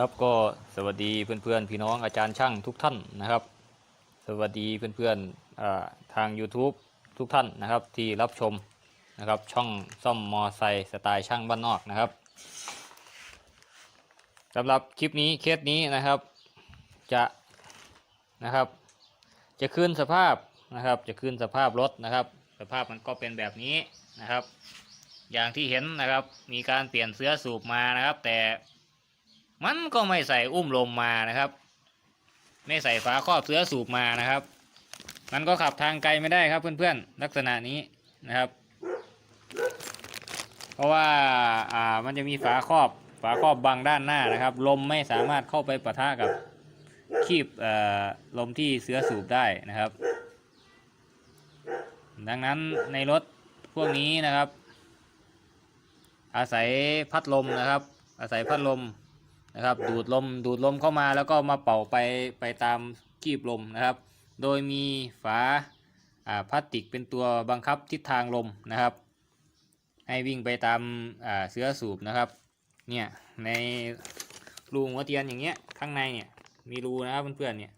ครับก็สวัสดีเพื่อนๆ พี่น้องอาจารย์ช่างทุกท่านนะครับ สวัสดีเพื่อนๆอ่าทาง YouTube ทุกท่านนะครับที่รับชมนะครับช่องซ่อมมอไซค์สไตล์ช่างบ้านนอกนะครับสำหรับคลิปนี้เคสนี้นะครับจะนะครับ จะคืนสภาพนะครับจะคืนสภาพรถนะครับ สภาพมันก็เป็นแบบนี้นะครับ อย่างที่เห็นนะครับมีการเปลี่ยนเสื้อสูบมานะครับ แต่ มันก็ไม่ใส่อุ้มลมมานะครับ ไม่ใส่ฝาครอบเสื้อสูบมานะครับ มันก็ขับทางไกลไม่ได้ครับเพื่อนๆลักษณะนี้นะครับ เพราะว่าอ่ามันจะมีฝาครอบฝาครอบบังด้านหน้านะครับ ลมไม่สามารถเข้าไปปะทะกับคีบเอ่อลมที่เสื้อสูบได้นะครับ ดังนั้นในรถพวกนี้นะครับ อาศัยพัดลมนะครับ อาศัยพัดลม นะครับ ดูดลมดูดลมเข้ามาแล้วก็มาเป่าไปไปตามกีบลมนะครับ โดยมีฝาพลาสติกเป็นตัวบังคับทิศทางลมนะครับ ให้วิ่งไปตามาเสื้อสูบนะครับเนี่ยในรูหัวเทียนอย่างเงี้ยข้างในเนี่ยมีรูนะครับเพื่อนๆเนี่ย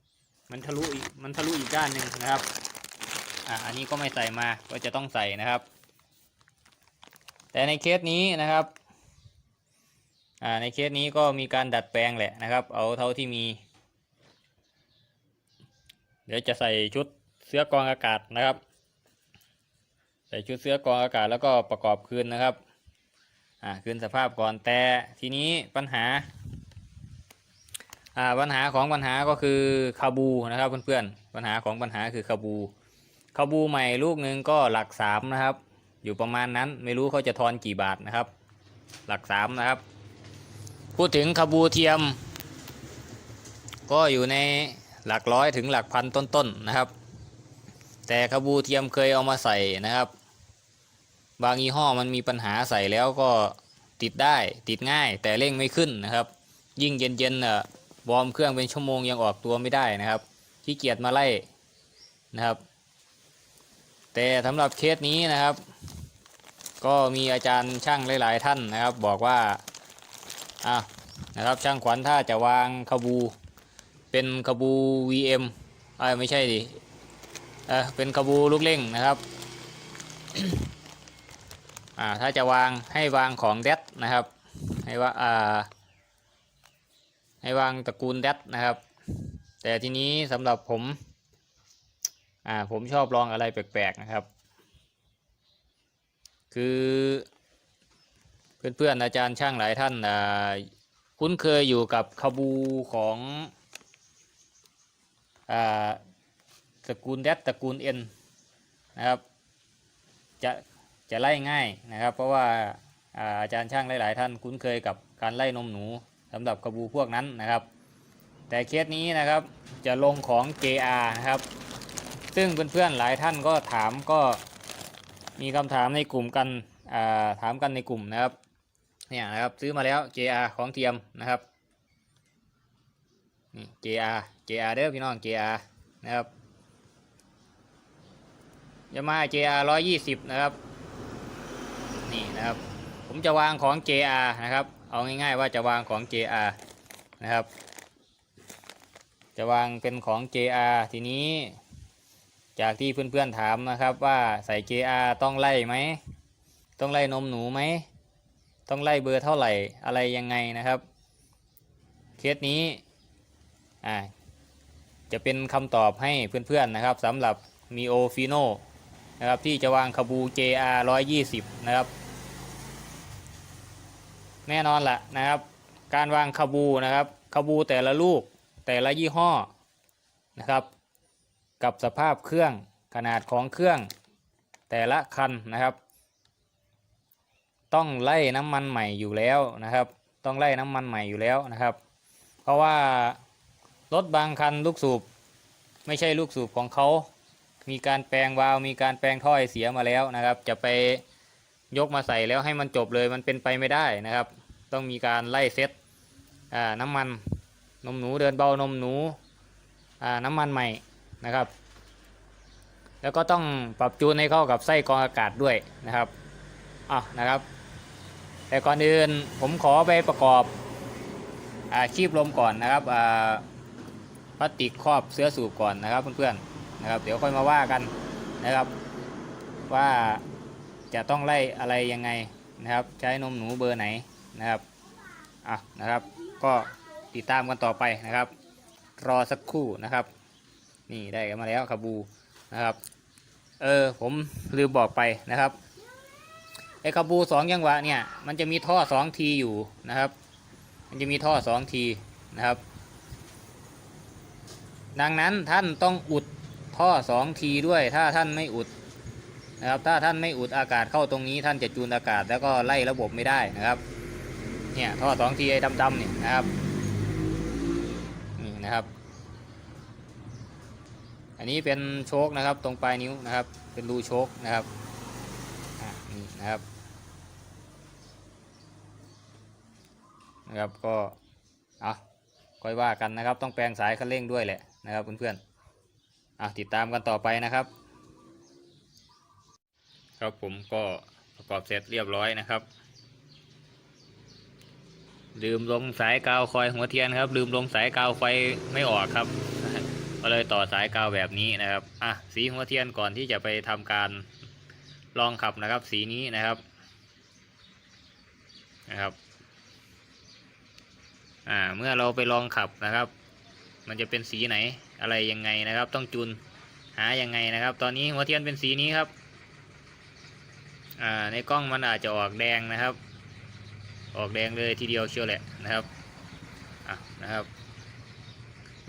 มันทะลุมันทะลุอีกด้านหนึ่งนะครับอ่าอันนี้ก็ไม่ใส่มาก็จะต้องใส่นะครับ แต่ในเคสนี้นะครับ อ่าในเคสนี้ก็มีการดัดแปลงแหละนะครับ เอาเท่าที่มี เดี๋ยวจะใส่ชุดเสื้อกองอากาศนะครับ ใส่ชุดเสื้อกองอากาศแล้วก็ประกอบคืนนะครับอ่าคืนสภาพก่อนแต่ทีนี้ปัญหาอ่าปัญหาของปัญหาก็คือคาบูนะครับเพื่อนๆปัญหาของปัญหาคือคาบูคาบูใหม่ลูกหนึ่งก็หลักสามนะครับ อยู่ประมาณนั้นไม่รู้เขาจะทอนกี่บาทนะครับ หลักสามนะครับ พูดถึงคาบูเทียม ก็อยู่ในหลักร้อยถึงหลักพันต้นๆนนะครับ แต่คาบูเทียมเคยเอามาใส่นะครับ บางยี่ห้อมันมีปัญหาใส่แล้วก็ติดได้ติดง่าย แต่เร่งไม่ขึ้นนะครับ ยิ่งเย็นๆอะวอร์มเครื่องเป็นชั่วโมงยังออกตัวไม่ได้นะครับขี้เกียจมาไล่นะครับ แต่สำหรับเคสนี้นะครับ ก็มีอาจารย์ช่างหลาย ๆ ท่านนะครับ บอกว่า อะนะครับช่างขวัญถ้าจะวางขบูเป็นขบู VM เอ้ไม่ใช่ดิเออเป็นขบูลูกเร่งนะครับอ่าถ้าจะวางให้วางของแดดนะครับให้ว่าอ่าให้วางตระกูลแดดนะครับ แต่ทีนี้สำหรับผมอ่าผมชอบลองอะไรแปลกๆนะครับ คือ เพื่อนๆอาจารย์ช่างหลายท่านคุ้นเคยอยู่กับขบูของอตระกูลแดตระกูลเอ็นนะครับจะจะไล่ง่ายนะครับ เพราะว่าอาจารย์ช่างหลาย ๆ ท่านคุ้นเคยกับการไล่นมหนูสำหรับขบูพวกนั้นนะครับ แต่เคสนี้นะครับจะลงของ JR นะครับ ซึ่งเพื่อนๆหลายท่านก็ถามก็มีคำถามในกลุ่มกันถามกันในกลุ่มนะครับ เนี่ยนะครับซื้อมาแล้ว JR ของเทียมนะครับนี่ JR JR เด้อพี่น้อง JR นะครับยามา JR 120 นะครับ นี่นะครับ ผมจะวางของ JR นะครับ เอาง่ายๆว่าจะวางของ JR นะครับ จะวางเป็นของ JR ทีนี้ จากที่เพื่อนๆถามนะครับว่าใส่ JR ต้องไล่ไหม ต้องไล่นมหนูไหม ต้องไล่เบอร์เท่าไหร่อะไรยังไงนะครับเคสนี้อ่าจะเป็นคำตอบให้เพื่อนๆนะครับสำหรับ Mio Fino นะครับที่จะวางขบู JR 120 นะครับ แน่นอนละนะครับ การวางขบูนะครับขบูแต่ละลูกแต่ละยี่ห้อนะครับ กับสภาพเครื่องขนาดของเครื่องแต่ละคันนะครับ ต้องไล่น้ำมันใหม่อยู่แล้วนะครับ ต้องไล่น้ำมันใหม่อยู่แล้วนะครับ เพราะว่ารถบางคันลูกสูบไม่ใช่ลูกสูบของเขา มีการแปลงวาล์วมีการแปลงท่อไอเสียมาแล้วนะครับ จะไปยกมาใส่แล้วให้มันจบเลยมันเป็นไปไม่ได้นะครับ ต้องมีการไล่เซ็ตน้ำมันนมหนูเดินเบานมหนูน้ำมันใหม่นะครับ แล้วก็ต้องปรับจูนให้เข้ากับไส้กรองอากาศด้วยนะครับอะนะครับ แต่ก่อนอื่นผมขอไปประกอบอาคีบลมก่อนนะครับอาพลาสติกครอบเสื้อสูบก่อนนะครับเพื่อนๆนะครับ เดี๋ยวค่อยมาว่ากันนะครับ ว่าจะต้องไล่อะไรยังไงนะครับ ใช้นมหนูเบอร์ไหนนะครับอะนะครับ ก็ติดตามกันต่อไปนะครับ รอสักครู่นะครับ นี่ได้กันมาแล้วคาบูนะครับ เออผมลืมบอกไปนะครับ ไอ้คาบูสองจังหวะเนี่ยมันจะมีท่อสองทีอยู่นะครับ มันจะมีท่อสองทีนะครับ ดังนั้นท่านต้องอุดท่อสองทีด้วยถ้าท่านไม่อุดนะครับถ้าท่านไม่อุดอากาศเข้าตรงนี้ท่านจะจูนอากาศแล้วก็ไล่ระบบไม่ได้นะครับเนี่ยท่อสองทีไอ้ดำๆเนี่ยนะครับนี่นะครับ อันนี้เป็นโชคนะครับตรงปลายนิ้วนะครับ เป็นรูโชคนะครับ นะครับนะครับก็เอาค่อยว่ากันนะครับ ต้องแปลงสายคันเร่งด้วยแหละนะครับเพื่อนๆอะติดตามกันต่อไปนะครับ ครับผมก็ประกอบเสร็จเรียบร้อยนะครับ ลืมลงสายกาวคอยหัวเทียนครับ ลืมลงสายกาวไฟไม่ออกครับ ก็เลยต่อสายกาวแบบนี้นะครับอะสีหัวเทียนก่อนที่จะไปทำการ ลองขับนะครับ สีนี้นะครับนะครับ อ่า เมื่อเราไปลองขับนะครับ มันจะเป็นสีไหนอะไรยังไงนะครับ ต้องจูนหายังไงนะครับ ตอนนี้หัวเทียนเป็นสีนี้ครับ อ่า ในกล้องมันอาจจะออกแดงนะครับ ออกแดงเลยทีเดียวเชียวแหละนะครับ อะนะครับ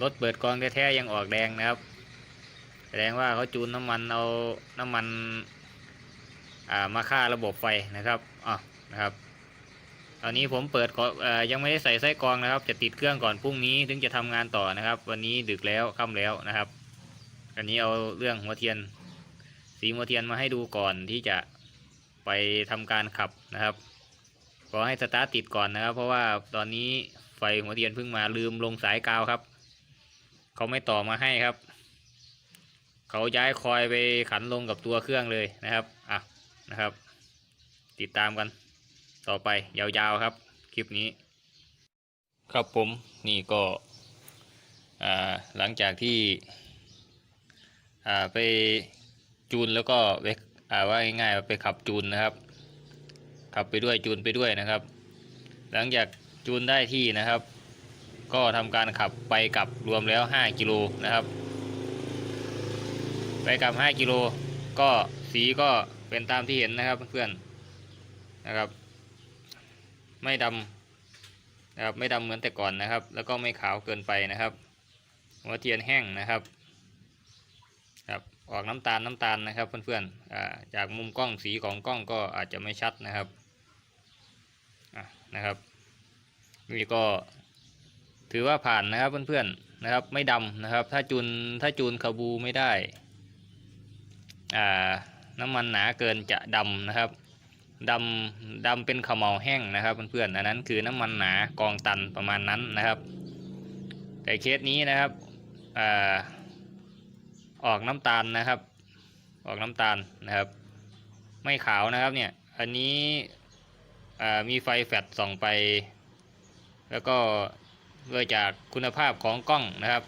รถเปิดกองแท้ๆยังออกแดงนะครับ แสดงว่าเขาจูนน้ำมันเอาน้ำมัน มาฆ่าระบบไฟนะครับอะนะครับ ตอนนี้ผมเปิดก่อนเอ่อยังไม่ได้ใส่ไส้กรองนะครับ จะติดเครื่องก่อนพรุ่งนี้ถึงจะทำงานต่อนะครับ วันนี้ดึกแล้วค่ำแล้วนะครับ อันนี้เอาเรื่องหัวเทียน สีหัวเทียนมาให้ดูก่อนที่จะไปทำการขับนะครับขอให้สตาร์ทติดก่อนนะครับ เพราะว่าตอนนี้ไฟหัวเทียนเพิ่งมาลืมลงสายกาวครับเขาไม่ต่อมาให้ครับเขาย้ายคอยไปขันลงกับตัวเครื่องเลยนะครับ อะ นะครับ ติดตามกันต่อไปยาวๆครับ คลิปนี้ ครับผมนี่ก็หลังจากที่ไปจูนแล้วก็ไปว่าง่ายๆไปขับจูนนะครับ ขับไปด้วยจูนไปด้วยนะครับ หลังจากจูนได้ที่นะครับ ก็ทำการขับไปกลับรวมแล้ว 5 กิโลนะครับ ไปกลับ 5 กิโลก็สีก็ เป็นตามที่เห็นนะครับเพื่อนๆนะครับ ไม่ดำนะครับไม่ดำเหมือนแต่ก่อนนะครับ แล้วก็ไม่ขาวเกินไปนะครับ หัวเทียนแห้งนะครับครับออกน้ำตาลน้ำตาลนะครับเพื่อนๆอ่าจากมุมกล้องสีของกล้องก็อาจจะไม่ชัดนะครับะนะครับนี่ก็ถือว่าผ่านนะครับเพื่อนๆนะครับ ไม่ดำนะครับ ถ้าจูนถ้าจูนคาบูไม่ได้อ่า น้ำมันหนาเกินจะดำนะครับดำดำเป็นขมเหลาแห้งนะครับเพื่อนๆอันนั้นคือน้ำมันหนากองตันประมาณนั้นนะครับ แต่เคสนี้นะครับอออกน้ำตาลนะครับ ออกน้ำตาลนะครับ ไม่ขาวนะครับเนี่ยอันนี้มีไฟแฟลชส่องไป แล้วก็ด้วยจากคุณภาพของกล้องนะครับ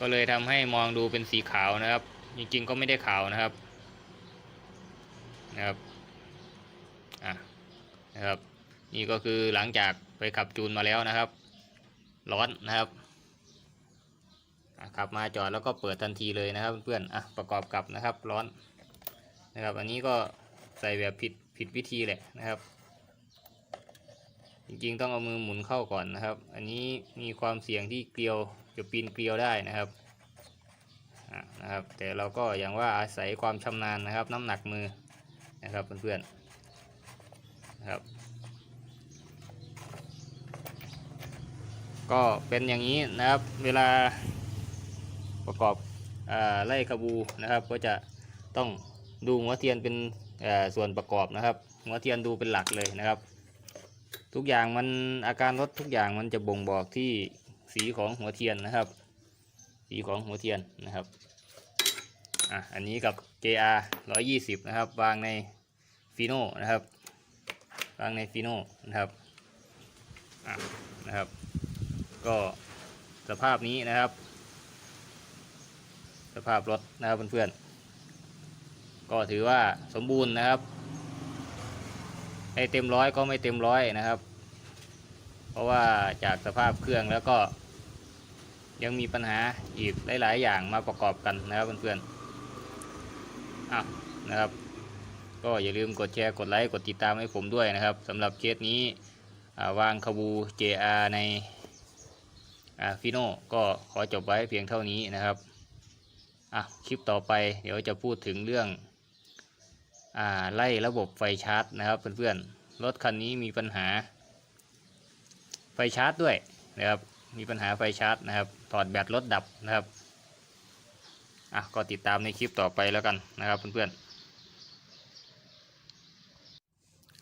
ก็เลยทำให้มองดูเป็นสีขาวนะครับ จริงๆก็ไม่ได้ขาวนะครับ นะครับอะนะครับ นี่ก็คือหลังจากไปขับจูนมาแล้วนะครับ ร้อนนะครับขับมาจอดแล้วก็เปิดทันทีเลยนะครับเพื่อนๆอะประกอบกับนะครับร้อนนะครับ อันนี้ก็ใส่แบบผิดผิดวิธีแหละนะครับ จริงๆต้องเอามือหมุนเข้าก่อนนะครับ อันนี้มีความเสี่ยงที่เกลียวจะปีนเกลียวได้นะครับนะครับ แต่เราก็อย่างว่าอาศัยความชำนาญนะครับ น้ำหนักมือ นะครับเพื่อนๆนะครับ ก็เป็นอย่างนี้นะครับเวลาประกอบไล่ขบูนะครับก็จะต้องดูหัวเทียนเป็นส่วนประกอบนะครับ หัวเทียนดูเป็นหลักเลยนะครับ ทุกอย่างมันอาการรถทุกอย่างมันจะบ่งบอกที่สีของหัวเทียนนะครับ สีของหัวเทียนนะครับ อะอันนี้กับ JR 120 นะครับ วางในฟีโน่นะครับ วางในฟีโน่นะครับอะนะครับ ก็สภาพนี้นะครับ สภาพรถนะครับเพื่อนๆก็ถือว่าสมบูรณ์นะครับให้เต็มร้อยก็ไม่เต็มร้อยนะครับ เพราะว่าจากสภาพเครื่องแล้วก็ยังมีปัญหาอีกหลาย ๆ อย่างมาประกอบกันนะครับเพื่อนๆ อะนะครับ ก็อย่าลืมกดแชร์กดไลค์กดติดตามให้ผมด้วยนะครับสำหรับเคสนี้วางขบู JR ในฟิโนก็ขอจบไว้เพียงเท่านี้นะครับอะคลิปต่อไปเดี๋ยวจะพูดถึงเรื่องอ่าไล่ระบบไฟชาร์จนะครับเพื่อนๆรถคันนี้มีปัญหา ไฟชาร์จด้วยนะครับมีปัญหาไฟชาร์จนะครับถอดแบตรถดับนะครับ อะก็ติดตามในคลิปต่อไปแล้วกันนะครับเพื่อนๆ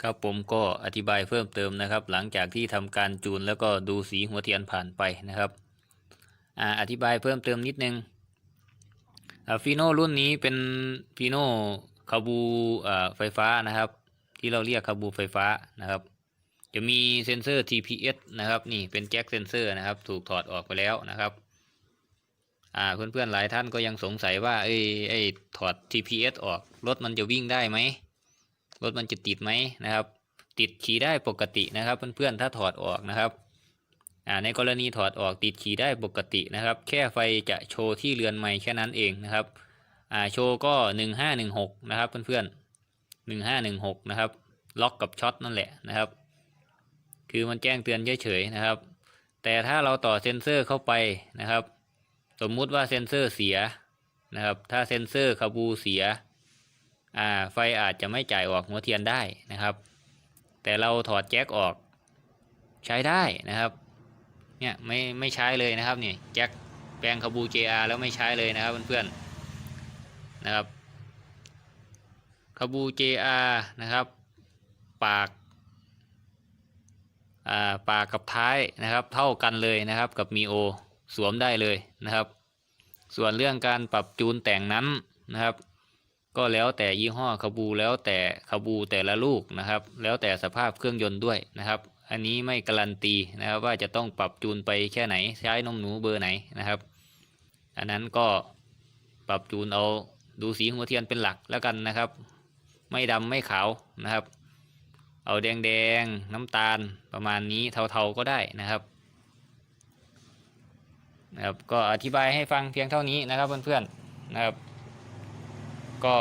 ครับผมก็อธิบายเพิ่มเติมนะครับ หลังจากที่ทำการจูนแล้วก็ดูสีหัวเทียนผ่านไปนะครับอ่าอธิบายเพิ่มเติมนิดนึงอ่าฟีโน่รุ่นนี้เป็นฟีโน่คาบูอ่าไฟฟ้านะครับ ที่เราเรียกคาบูไฟฟ้านะครับจะมีเซ็นเซอร์ TPS นะครับ นี่เป็นแจ็คเซนเซอร์นะครับ ถูกถอดออกไปแล้วนะครับ อ่าเพื่อนๆหลายท่านก็ยังสงสัยว่าไอ้ไอ้ถอด TPS ออกรถมันจะวิ่งได้ไหมรถมันจะติดไหมนะครับ ติดขี่ได้ปกตินะครับ เพื่อนๆถ้าถอดออกนะครับอ่าในกรณีถอดออกติดขี่ได้ปกตินะครับ แค่ไฟจะโชว์ที่เรือนไม้แค่นั้นเองนะครับอ่าโชว์ก็หนึ่งห้าหนึ่งหกนะครับ เพื่อนๆหนึ่งห้าหนึ่งหกนะครับ ล็อกกับช็อตนั่นแหละนะครับ คือมันแจ้งเตือนเฉยๆนะครับ แต่ถ้าเราต่อเซ็นเซอร์เข้าไปนะครับ สมมุติว่าเซ็นเซอร์เสียนะครับ ถ้าเซ็นเซอร์คาบูเสีย อ่า ไฟอาจจะไม่จ่ายออกหัวเทียนได้นะครับ แต่เราถอดแจ็คออก ใช้ได้นะครับ เนี่ยไม่ไม่ใช้เลยนะครับนี่แจ็คแปลงคาบู JR แล้วไม่ใช้เลยนะครับเพื่อนๆนะครับคาบู JR นะครับ ปากอ่าปากกับท้ายนะครับ เท่ากันเลยนะครับกับมีโอ สวมได้เลยนะครับ ส่วนเรื่องการปรับจูนแต่งนั้นนะครับ ก็แล้วแต่ยี่ห้อคาบูแล้วแต่คาบูแต่ละลูกนะครับ แล้วแต่สภาพเครื่องยนต์ด้วยนะครับ อันนี้ไม่การันตีนะครับว่าจะต้องปรับจูนไปแค่ไหนใช้นมหนูเบอร์ไหนนะครับ อันนั้นก็ปรับจูนเอาดูสีหัวเทียนเป็นหลักแล้วกันนะครับ ไม่ดำไม่ขาวนะครับ เอาแดงแดงน้ำตาลประมาณนี้เทาๆก็ได้นะครับ นะครับก็อธิบายให้ฟังเพียงเท่านี้นะครับเพื่อนๆนะครับ ก็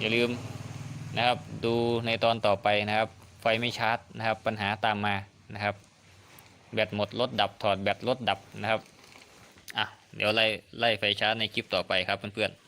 อย่าลืมนะครับ ดูในตอนต่อไปนะครับ ไฟไม่ชาร์จนะครับ ปัญหาตามมานะครับ แบตหมดรถดับถอดแบตรถดับนะครับอะเดี๋ยวไล่ไล่ไฟชาร์จในคลิปต่อไปครับเพื่อนๆ